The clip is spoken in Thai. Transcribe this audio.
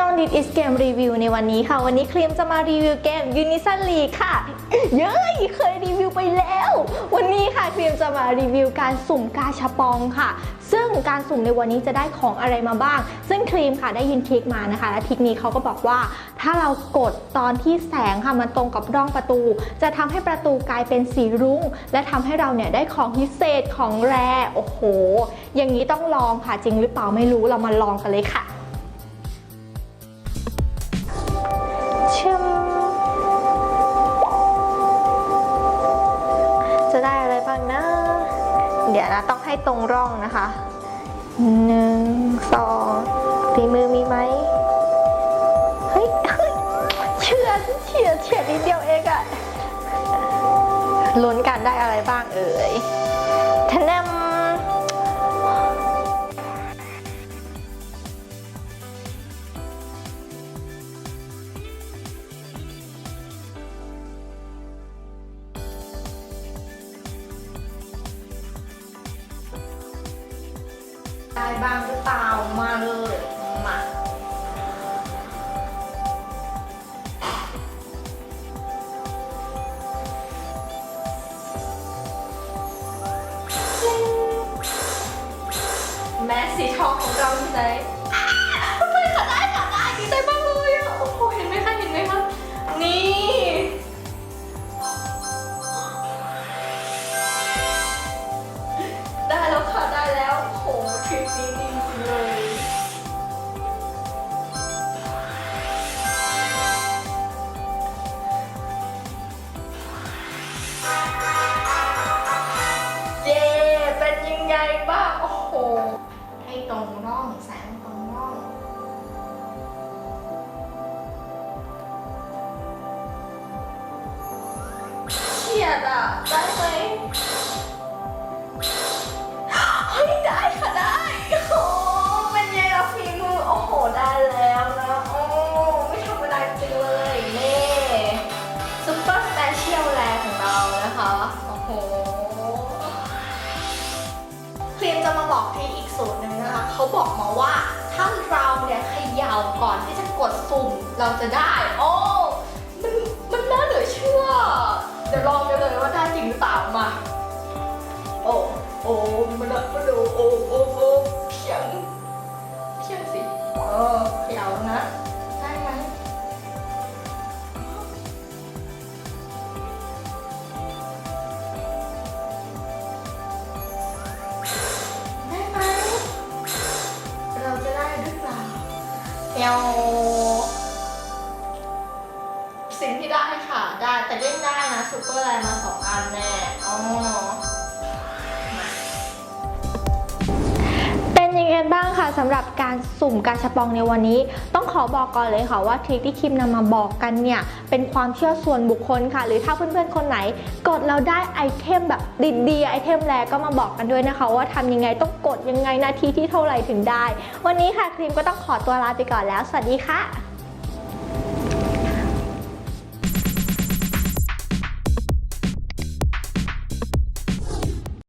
ช่อง This is Game Review ในวันนี้ค่ะ วันนี้ครีมจะมารีวิวเกม Unison League ค่ะ เย้ยเคยรีวิวไปแล้ว วันนี้ค่ะครีมจะมารีวิวการสุ่มกาชาปองค่ะ ซึ่งการสุ่มในวันนี้จะได้ของอะไรมาบ้าง ซึ่งครีมค่ะได้ยินทริกมานะคะ และทริกนี้เขาก็บอกว่า ถ้าเรากดตอนที่แสงค่ะมันตรงกับร่องประตู จะทำให้ประตูกลายเป็นสีรุ้ง และทำให้เราเนี่ยได้ของพิเศษของแร่โอ้โห อย่างนี้ต้องลองค่ะจริงหรือเปล่าไม่รู้เรามาลองกันเลยค่ะ ดี๋ยวนะต้องให้ตรงร่องนะคะหนึ่งสองฝีมือมีไหมเฮ้ยเฮ้ยเชื่อเฉียดเฉียดนิดเดียวเองอะลุ้นกันได้อะไรบ้างเอ่ยทะนม ได้บ้างหรือเปล่ามาเลยมาแมสสีทองของเราอยู่ไหน ตรงร่องแสงตรงร่อง เฉียดอะ ได้ไหมเฮ้ยได้ค่ะได้ โอ้โหเป็นไงล่ะฝีมือ โอ้โห ได้แล้วนะ โอ้ ไม่ธรรมดาจริงเลยนี่ซุปเปอร์สเปเชียลแลของเรานะคะ โอ้โหครีมจะมาบอกทริคอีก เขาบอกมาว่า ถ้าเราเนี่ยเขย่าก่อนที่จะกดสุ่มเราจะได้ โอ้มันมันน่าเหลือเชื่อ เดี๋ยวลองกันเลยว่าได้จริงหรือเปล่ามา โอ้โอ้มันละมันดูโอ้โอ้ เอวสิ่งที่ได้ค่ะ ได้แต่เล่นได้นะซูเปอร์ไลน์มาสองอันแน่อ๋อ คะสำหรับการสุ่มกาชาปองในวันนี้ ต้องขอบอกก่อนเลยค่ะว่าทริคที่คิมนำมาบอกกันเนี่ยเป็นความเชื่อส่วนบุคคลค่ะ หรือถ้าเพื่อนๆคนไหน กดเราได้ไอเทมแบบดีๆไอเทมแรกก็มาบอกกันด้วยนะคะว่าทำยังไงต้องกดยังไงนาทีที่เท่าไหร่ถึงได้ วันนี้ค่ะครีมก็ต้องขอตัวลาไปก่อนแล้ว สวัสดีค่ะ